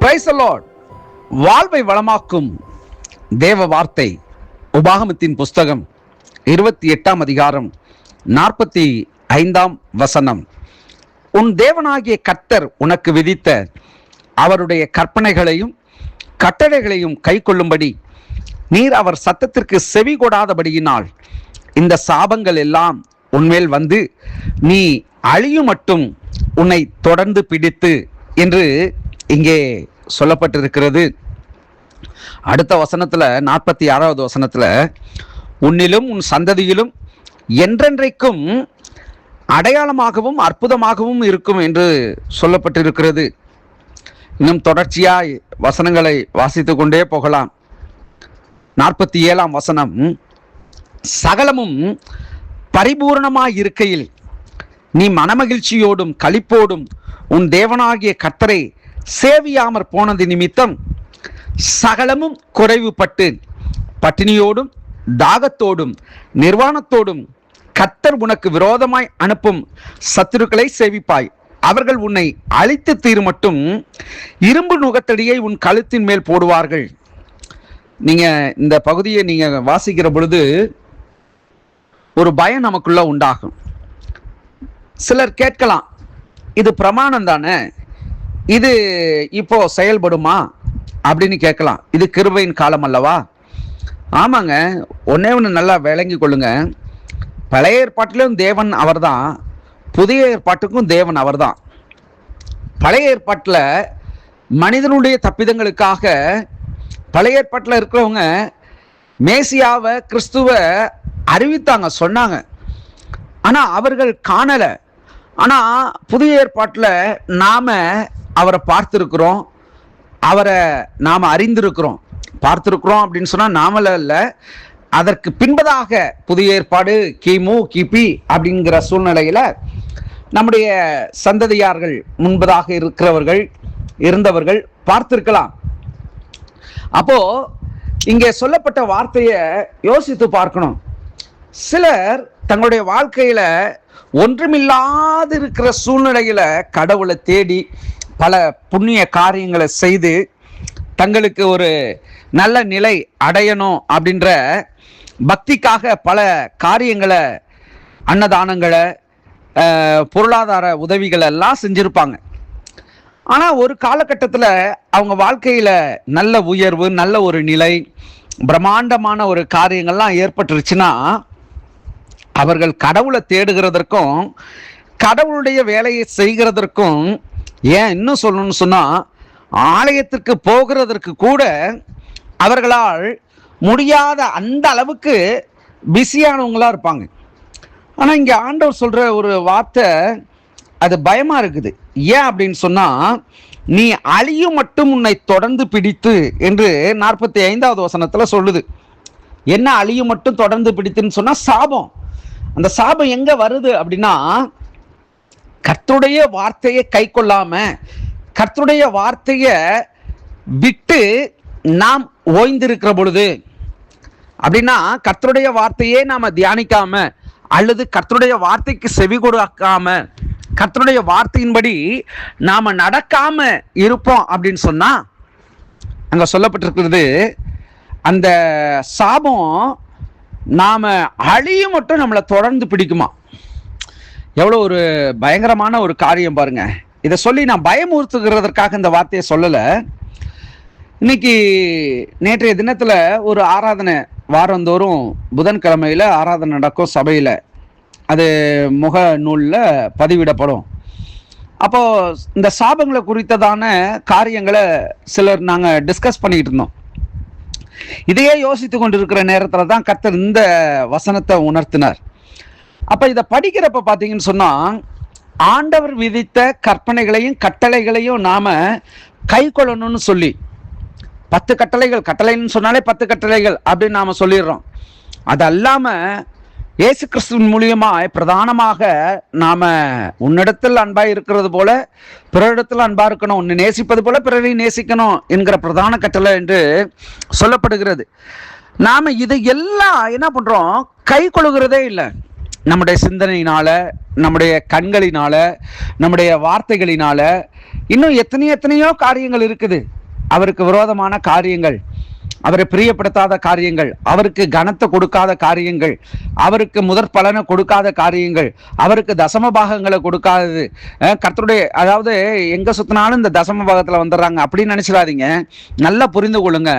Price வாழ்வை வளமாக்கும் தேவ வார்த்தை உபாகமத்தின் புஸ்தகம் இருபத்தி எட்டாம் அதிகாரம் நாற்பத்தி ஐந்தாம் வசனம். உன் தேவனாகிய கர்த்தர் உனக்கு விதித்த அவருடைய கற்பனைகளையும் கட்டளைகளையும் கைக்கொள்ளும்படி நீர் அவர் சத்தத்திற்கு செவி கொடாதபடியினால் இந்த சாபங்கள் எல்லாம் உன்மேல் வந்து நீ அழியும் மட்டும் உன்னை தொடர்ந்து பிடித்து என்று இங்கே சொல்லப்பட்டிருக்கிறது. அடுத்த வசனத்துல நாற்பத்தி ஆறாவது வசனத்துல உன்னிலும் உன் சந்ததியிலும் என்றென்றைக்கும் அடையாளமாகவும் அற்புதமாகவும் இருக்கும் என்று சொல்லப்பட்டிருக்கிறது. இன்னும் தொடர்ச்சியாய் வசனங்களை வாசித்து கொண்டே போகலாம். நாற்பத்தி ஏழாம் வசனம் சகலமும் பரிபூர்ணமாய் இருக்கையில் நீ மனமகிழ்ச்சியோடும் களிப்போடும் உன் தேவனாகிய கத்தரை சேவியாமற் போனது நிமித்தம் சகலமும் குறைவுபட்டு பட்டினியோடும் தாகத்தோடும் நிர்வாணத்தோடும் கத்தர் உனக்கு விரோதமாய் அனுப்பும் சத்துருக்களை சேவிப்பாய். அவர்கள் உன்னை அழித்து தீர் மட்டும் இரும்பு நுகத்தடியை உன் கழுத்தின் மேல் போடுவார்கள். நீங்க இந்த பகுதியை நீங்க வாசிக்கிற பொழுது ஒரு பயம் நமக்குள்ள உண்டாகும். சிலர் கேட்கலாம் இது பிரமாணம் தானே? இது இப்போ செயல்படுமா அப்படின்னு கேட்கலாம். இது கிருபையின் காலம் அல்லவா? ஆமாங்க. ஒன்னே ஒன்று நல்லா விளங்கி கொள்ளுங்க. பழைய ஏற்பாட்டிலும் தேவன் அவர்தான். புதிய ஏற்பாட்டுக்கும் தேவன் அவர்தான். பழைய ஏற்பாட்டில் மனிதனுடைய தப்பிதங்களுக்காக பழைய ஏற்பாட்டில் இருக்கிறவங்க மேசியாவை கிறிஸ்துவ அறிவித்தாங்க சொன்னாங்க. ஆனால் அவர்கள் காணலை. ஆனால் புதிய ஏற்பாட்டில் நாம் அவரை பார்த்துருக்குறோம். அவரை நாம் அறிந்திருக்கிறோம். பார்த்துருக்குறோம் அப்படின்னு சொன்னால் நாமல இல்லை. அதற்கு பின்பதாக புதிய ஏற்பாடு கிமு கிபி அப்படிங்கிற சூழ்நிலையில் நம்முடைய சந்ததியார்கள் முன்பதாக இருக்கிறவர்கள் இருந்தவர்கள் பார்த்திருக்கலாம். அப்போ இங்கே சொல்லப்பட்ட வார்த்தையை யோசித்து பார்க்கணும். சிலர் தங்களுடைய வாழ்க்கையில ஒன்றுமில்லாது இருக்கிற சூழ்நிலையில கடவுளை தேடி பல புண்ணிய காரியங்களை செய்து தங்களுக்கு ஒரு நல்ல நிலை அடையணும் அப்படின்ற பக்திக்காக பல காரியங்களை அன்னதானங்களை பொருளாதார உதவிகளை எல்லாம் செஞ்சுருப்பாங்க. ஆனால் ஒரு காலகட்டத்தில் அவங்க வாழ்க்கையில் நல்ல உயர்வு நல்ல ஒரு நிலை பிரம்மாண்டமான ஒரு காரியங்கள்லாம் ஏற்பட்டுருச்சுன்னா அவர்கள் கடவுளை தேடுகிறதற்கும் கடவுளுடைய வேலையை செய்கிறதற்கும் ஏன் இன்னும் சொல்லணும்னு சொன்னால் ஆலயத்திற்கு போகிறதற்கு கூட அவர்களால் முடியாத அந்த அளவுக்கு பிஸியானவங்களாக இருப்பாங்க. ஆனால் இங்கே ஆண்டவர் சொல்கிற ஒரு வார்த்தை அது பயமாக இருக்குது. ஏன் அப்படின்னு சொன்னால் நீ அழியும் மட்டும் உன்னை தொடர்ந்து பிடித்து என்று நாற்பத்தி ஐந்தாவது வசனத்தில் சொல்லுது. என்ன அழியும் மட்டும் தொடர்ந்து பிடித்துன்னு சொன்னால் சாபம். அந்த சாபம் எங்கே வருது அப்படின்னா கர்த்தருடைய வார்த்தையை கை கொள்ளாம கர்த்தருடைய வார்த்தையை விட்டு நாம் ஓய்ந்திருக்கிற பொழுது அப்படின்னா கர்த்தருடைய வார்த்தையே நாம தியானிக்காம அல்லது கர்த்தருடைய வார்த்தைக்கு செவி கொடுக்காம கர்த்தருடைய வார்த்தையின்படி நாம நடக்காம இருப்போம் அப்படின்னு சொன்னா அங்க சொல்லப்பட்டிருக்கிறது அந்த சாபம் நாம அழியும் மட்டும் நம்மளை தொடர்ந்து பிடிக்குமா? எவ்வளோ ஒரு பயங்கரமான ஒரு காரியம் பாருங்க. இதை சொல்லி நான் பயமுறுத்துகிறதற்காக இந்த வார்த்தையை சொல்லலை. இன்னைக்கு நேற்றைய தினத்தில் ஒரு ஆராதனை வாரந்தோறும் புதன்கிழமையில் ஆராதனை நடக்கும் சபையில். அது முக நூலில் பதிவிடப்படும். அப்போ இந்த சாபங்களை குறித்ததான காரியங்களை சிலர் நாங்கள் டிஸ்கஸ் பண்ணிக்கிட்டு இருந்தோம். இதையே யோசித்து கொண்டிருக்கிற நேரத்தில் தான் கத்தர் இந்த வசனத்தை உணர்த்தினார். அப்ப இதை படிக்கிறப்ப பார்த்தீங்கன்னு சொன்னா ஆண்டவர் விதித்த கற்பனைகளையும் கட்டளைகளையும் நாம கை கொள்ளணும்னு சொல்லி பத்து கட்டளைகள் கட்டளைன்னு சொன்னாலே பத்து கட்டளைகள் அப்படின்னு நாம சொல்லிடுறோம். அது அல்லாம இயேசு கிறிஸ்துவின் மூலியமாய் பிரதானமாக நாம உன்னிடத்தில் அன்பா இருக்கிறது போல பிறரிடத்தில் அன்பா இருக்கணும் உன்னை நேசிப்பது போல பிறரை நேசிக்கணும் என்கிற பிரதான கட்டளை என்று சொல்லப்படுகிறது. நாம இதை எல்லாம் என்ன பண்றோம்? கை கொள்கிறதே இல்லை. நம்முடைய சிந்தனையினால நம்முடைய கண்களினால நம்முடைய வார்த்தைகளினால இன்னும் எத்தனை எத்தனையோ காரியங்கள் இருக்குது. அவருக்கு விரோதமான காரியங்கள் அவரை பிரியப்படுத்தாத காரியங்கள் அவருக்கு கனத்தை கொடுக்காத காரியங்கள் அவருக்கு முதற் பலனை கொடுக்காத காரியங்கள் அவருக்கு தசம பாகங்களை கொடுக்காதது. கர்த்தருடைய அதாவது எங்க சுத்தினாலும் இந்த தசம பாகத்துல வந்துடுறாங்க அப்படின்னு நினைச்சிடாதீங்க. நல்லா புரிந்து கொள்ளுங்க.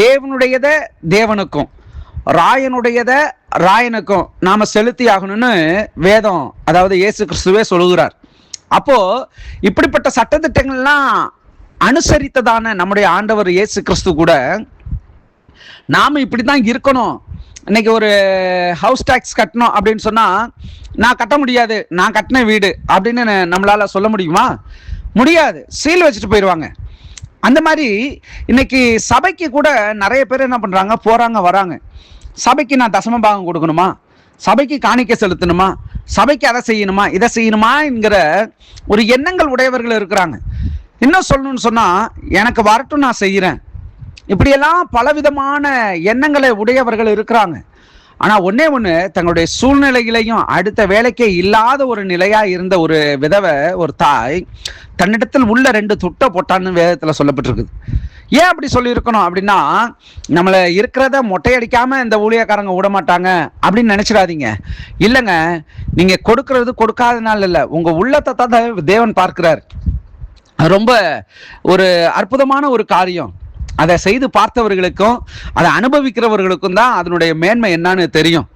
தேவனுடையதை தேவனுக்கும் ராயனுடையத ராயனுக்கும் நாம செலுத்தி ஆகணும்னு வேதம் அதாவது இயேசு கிறிஸ்துவே சொல்லுகிறார். அப்போ இப்படிப்பட்ட சட்டத்திட்டங்கள்லாம் அனுசரித்ததான நம்முடைய ஆண்டவர் இயேசு கிறிஸ்து கூட நாம இப்படி தான் இருக்கணும். இன்னைக்கு ஒரு ஹவுஸ் டேக்ஸ் கட்டணும் அப்படின்னு சொன்னா நான் கட்ட முடியாது நான் கட்டின வீடு அப்படின்னு நம்மளால் நம்மளால சொல்ல முடியுமா? முடியாது. சீல் வச்சுட்டு போயிடுவாங்க அந்த மாதிரி இன்னைக்கு சபைக்கு கூட நிறைய பேர் என்ன பண்றாங்க? போறாங்க வராங்க. சபைக்கு நான் தசம பாகம் கொடுக்கணுமா? சபைக்கு காணிக்க செலுத்தணுமா? சபைக்கு அதை செய்யணுமா? இதை செய்யணுமா என்கிற ஒரு எண்ணங்கள் உடையவர்கள் இருக்கிறாங்க. இன்னும் சொல்லணும்னு சொன்னா எனக்கு வரட்டும் நான் செய்கிறேன் இப்படியெல்லாம் பலவிதமான எண்ணங்களை உடையவர்கள் இருக்கிறாங்க. ஆனா ஒன்னே ஒன்று தங்களுடைய சூழ்நிலைகளையும் அடுத்த வேலைக்கே இல்லாத ஒரு நிலையா இருந்த ஒரு விதவை ஒரு தாய் தன்னிடத்தில் உள்ள ரெண்டு துட்டை போட்டான்னு வேதத்துல சொல்லப்பட்டிருக்குது. ஏன் அப்படி சொல்லியிருக்கணும் அப்படின்னா நம்மளை இருக்கிறத மொட்டையடிக்காம இந்த ஊழியக்காரங்க விட மாட்டாங்க அப்படின்னு நினைச்சிடாதீங்க. இல்லைங்க நீங்க கொடுக்கறது கொடுக்காதனால இல்லை. உங்க உள்ளத்தை தான் தேவன் பார்க்கிறார். ரொம்ப ஒரு அற்புதமான ஒரு காரியம். அதை செய்து பார்த்தவர்களுக்கும் அதை அனுபவிக்கிறவர்களுக்கும் தான் அதனுடைய மேன்மை என்னன்னு தெரியும்.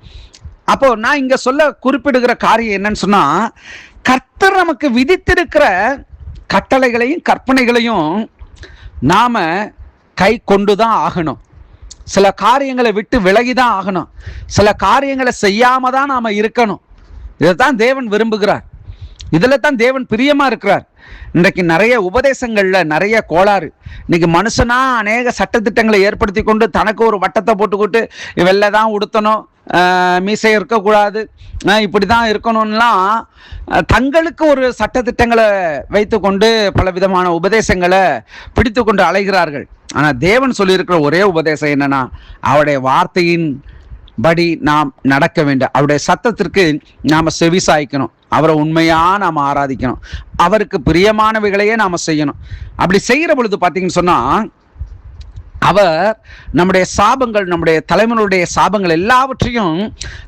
அப்போ நான் இங்க சொல்ல குறிப்பிடுகிற காரியம் என்னன்னு சொன்னா கர்த்தர் நமக்கு விதித்திருக்கிற கட்டளைகளையும் கற்பனைகளையும் நாம கை கொண்டு தான் ஆகணும். சில காரியங்களை விட்டு விலகி தான் ஆகணும். சில காரியங்களை செய்யாம தான் நாம இருக்கணும். இதைத்தான் தேவன் விரும்புகிறார். இதுல தான் தேவன் பிரியமா இருக்கிறார். இன்றைக்கு நிறைய உபதேசங்களில் நிறைய கோளாறு. இன்னைக்கு மனுஷனா அநேக சட்டத்திட்டங்களை ஏற்படுத்தி கொண்டு தனக்கு ஒரு வட்டத்தை போட்டுக்கிட்டு வெள்ளை தான் உடுத்தணும் மீசை இருக்கக்கூடாது இப்படி தான் இருக்கணும்லாம் தங்களுக்கு ஒரு சட்டத்திட்டங்களை வைத்துக்கொண்டு பல விதமான உபதேசங்களை பிடித்து கொண்டு அலைகிறார்கள். ஆனால் தேவன் சொல்லியிருக்கிற ஒரே உபதேசம் என்னன்னா அவருடைய வார்த்தையின் படி நாம் நடக்க வேண்டும். அவருடைய சத்தத்திற்கு நாம் செவி சாய்க்கணும் அவரை உண்மையாக நாம் ஆராதிக்கணும். அவருக்கு பிரியமானவைகளையே நாம் செய்யணும். அப்படி செய்கிற பொழுது பார்த்தீங்கன்னு சொன்னால் அவர் நம்முடைய சாபங்கள் நம்முடைய தலைவனுடைய சாபங்கள் எல்லாவற்றையும்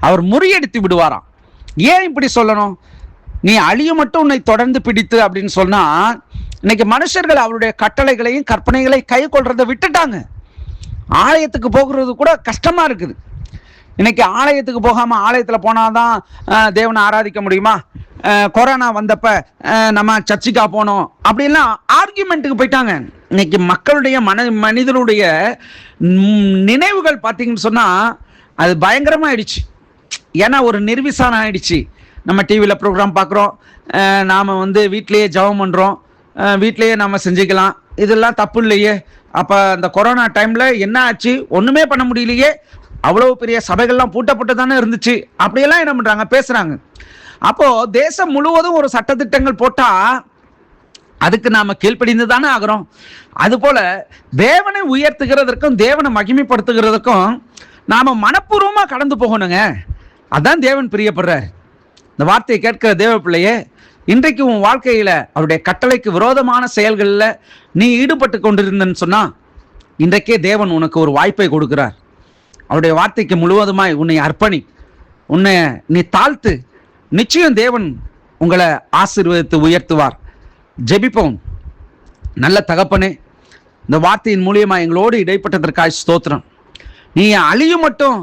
அவர் முறியடித்து விடுவாராம். ஏன் இப்படி சொல்லணும்? நீ அழிய மட்டும் உன்னை தொடர்ந்து பிடித்து அப்படின்னு சொன்னா இன்னைக்கு மனுஷர்கள் அவருடைய கட்டளைகளையும் கற்பனைகளை கை கொள்றதை விட்டுட்டாங்க. ஆலயத்துக்கு போகிறது கூட கஷ்டமா இருக்குது. இன்னைக்கு ஆலயத்துக்கு போகாம ஆலயத்துல போனாதான் தான் தேவனை ஆராதிக்க முடியுமா? கொரோனா வந்தப்ப நம்ம சர்ச்சுக்கா போனோம். அப்படிலாம் ஆர்கியூமெண்ட்டுக்கு போயிட்டாங்க. இன்னைக்கு மக்களுடைய மன மனிதனுடைய நினைவுகள் பார்த்தீங்கன்னு சொன்னா அது பயங்கரமா ஆயிடுச்சு ஏன்னா ஒரு நிர்விசாரம் ஆயிடுச்சு. நம்ம டிவியில் ப்ரோக்ராம் பார்க்குறோம். நாம் வந்து வீட்டிலேயே ஜெபம் பண்ணுறோம் வீட்லேயே நம்ம செஞ்சுக்கலாம். இதெல்லாம் தப்பு இல்லையே. அப்போ அந்த கொரோனா டைமில் என்ன ஆச்சு? ஒன்றுமே பண்ண முடியலையே. அவ்வளோ பெரிய சபைகள்லாம் பூட்டப்பட்டு தானே இருந்துச்சு. அப்படியெல்லாம் என்ன பண்ணுறாங்க பேசுகிறாங்க அப்போது தேசம் முழுவதும் ஒரு சட்டத்திட்டங்கள் போட்டால் அதுக்கு நாம் கீழ்ப்படிந்து தானே ஆகிறோம். அதுபோல் தேவனை உயர்த்துகிறதற்கும் தேவனை மகிமைப்படுத்துகிறதுக்கும் நாம் மனப்பூர்வமாக கடந்து போகணுங்க. அதான் தேவன் பிரியப்படுறார். இந்த வார்த்தையை கேட்கிற தேவ பிள்ளையே இன்றைக்கு உன் வாழ்க்கையில் அவருடைய கட்டளைக்கு விரோதமான செயல்களில் நீ ஈடுபட்டு கொண்டிருந்தன்னு சொன்னால் இன்றைக்கே தேவன் உனக்கு ஒரு வாய்ப்பை கொடுக்கிறார். அவருடைய வார்த்தைக்கு முழுவதுமாய் உன்னை அர்ப்பணி உன்னை நீ தாழ்த்து நிச்சயம் தேவன் உங்களை ஆசீர்வதித்து உயர்த்துவார். ஜெபிப்போம். நல்ல தகப்பனே இந்த வார்த்தையின் மூலியமா எங்களோடு இடைப்பட்டதற்காக ஸ்தோத்திரம். நீ அழியும் மட்டும்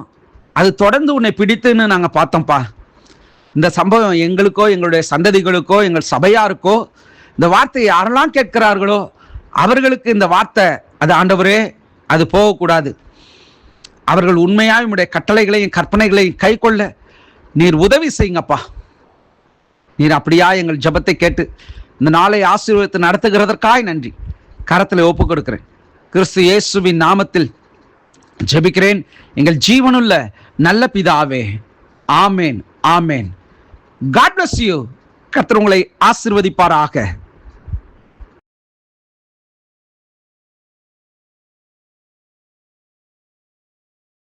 அது தொடர்ந்து உன்னை பிடித்துன்னு நாங்கள் பார்த்தோம்ப்பா. இந்த சம்பவம் எங்களுக்கோ எங்களுடைய சந்ததிகளுக்கோ எங்கள் சபையாருக்கோ இந்த வார்த்தையை யாரெல்லாம் கேட்கிறார்களோ அவர்களுக்கு இந்த வார்த்தை அது ஆண்டவரே அது போகக்கூடாது. அவர்கள் உண்மையாக உம்முடைய கட்டளைகளையும் கற்பனைகளையும் கை கொள்ள நீர் உதவி செய்யுங்கப்பா. நீர் அப்படியா எங்கள் ஜெபத்தை கேட்டு இந்த நாளை ஆசீர்வாதத்தை நடத்துகிறதற்காய் நன்றி. கரத்தில் ஒப்பு கொடுக்கிறேன். கிறிஸ்து இயேசுவின் நாமத்தில் ஜெபிக்கிறேன். எங்கள் ஜீவனுள்ள நல்ல பிதாவே. ஆமேன் ஆமேன். காட் பிளஸ் யூ கர்த்தர் உங்களை ஆசிர்வதிப்பாராக.